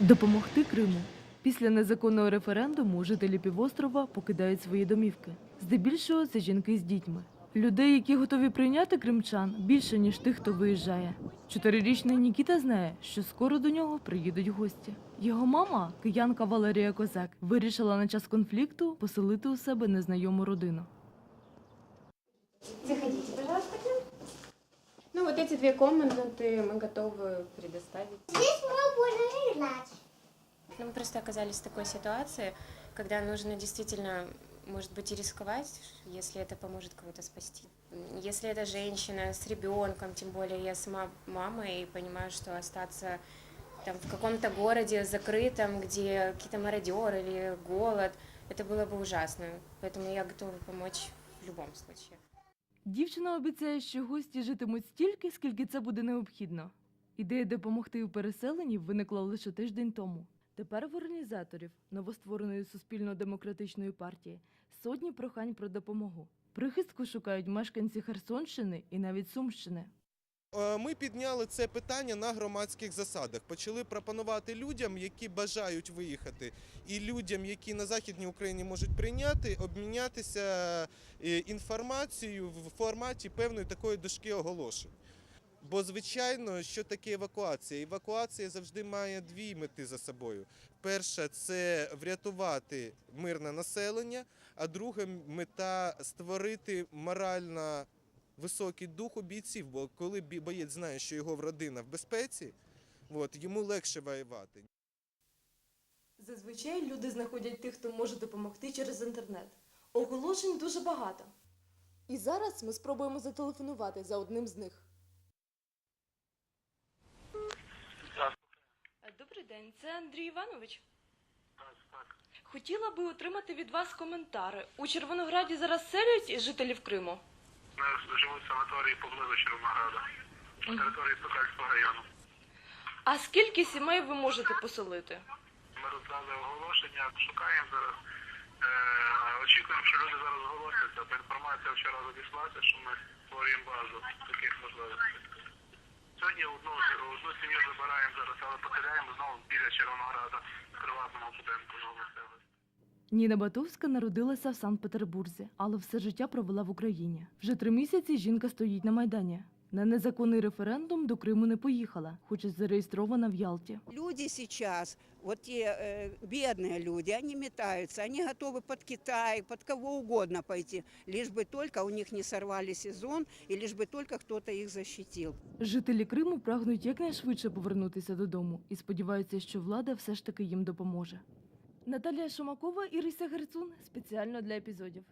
Допомогти Криму. Після незаконного референдуму жителі півострова покидають свої домівки. Здебільшого це жінки з дітьми. Людей, які готові прийняти кримчан, більше ніж тих, хто виїжджає. Чотирирічний Нікіта знає, що скоро до нього приїдуть гості. Його мама, киянка Валерія Козак, вирішила на час конфлікту поселити у себе незнайому родину. Ну, вот эти две комнаты мы готовы предоставить. Ну, мы просто оказались в такой ситуации, когда нужно действительно, может быть, и рисковать, если это поможет кого-то спасти. Если это женщина с ребенком, тем более я сама мама и понимаю, что остаться там в каком-то городе закрытом, где какие-то мародеры или голод, это было бы ужасно. Поэтому я готова помочь в любом случае. Дівчина обіцяє, що гості житимуть стільки, скільки це буде необхідно. Ідея допомогти у переселенні виникла лише тиждень тому. Тепер в організаторів новоствореної суспільно-демократичної партії сотні прохань про допомогу. Прихистку шукають мешканці Херсонщини і навіть Сумщини. Е, Ми підняли це питання на громадських засадах. Почали пропонувати людям, які бажають виїхати, і людям, які на західній Україні можуть прийняти, обмінятися е, інформацією в форматі певної такої дошки оголошень. Бо, звичайно, що таке евакуація? Евакуація завжди має дві мети за собою. Перша це врятувати мирне населення, а друга мета створити морально високий дух у бійців, бо коли боєць знає, що його родина в безпеці, от, йому легше воювати. Зазвичай люди знаходять тих, хто може допомогти через інтернет. Оголошень дуже багато. І зараз ми спробуємо зателефонувати за одним з них. Добрий день, це Андрій Іванович. Хотіла би отримати від вас коментари. У Червонограді зараз селять жителів Криму. Ми живуть в санаторії поблизу Червонограда, на території Сокальського району. А скільки сімей ви можете поселити? Ми роздали оголошення, шукаємо зараз. Е, очікуємо, що люди зараз зголосяться. Та інформація вчора надійшлася, що ми створюємо базу таких можливостей. Сьогодні одну, одну сім'ю забираємо зараз, але поселяємо знову біля Червонограда в приватному будинку нового Ніна Батовська народилася в Санкт-Петербурзі, але все життя провела в Україні. Вже три місяці жінка стоїть на майдані. На незаконний референдум до Криму не поїхала, хоч і зареєстрована в Ялті. Люди сейчас, вот те э, бедные люди, они метаются, они готовы под Китай, под кого угодно пойти, лишь бы только у них не сорвали сезон и лишь бы только кто-то их защитил. Жителі Криму прагнуть якнайшвидше повернутися додому і сподіваються, що влада все ж таки їм допоможе. Наталія Шумакова, Ірися Герцун спеціально для епізодів.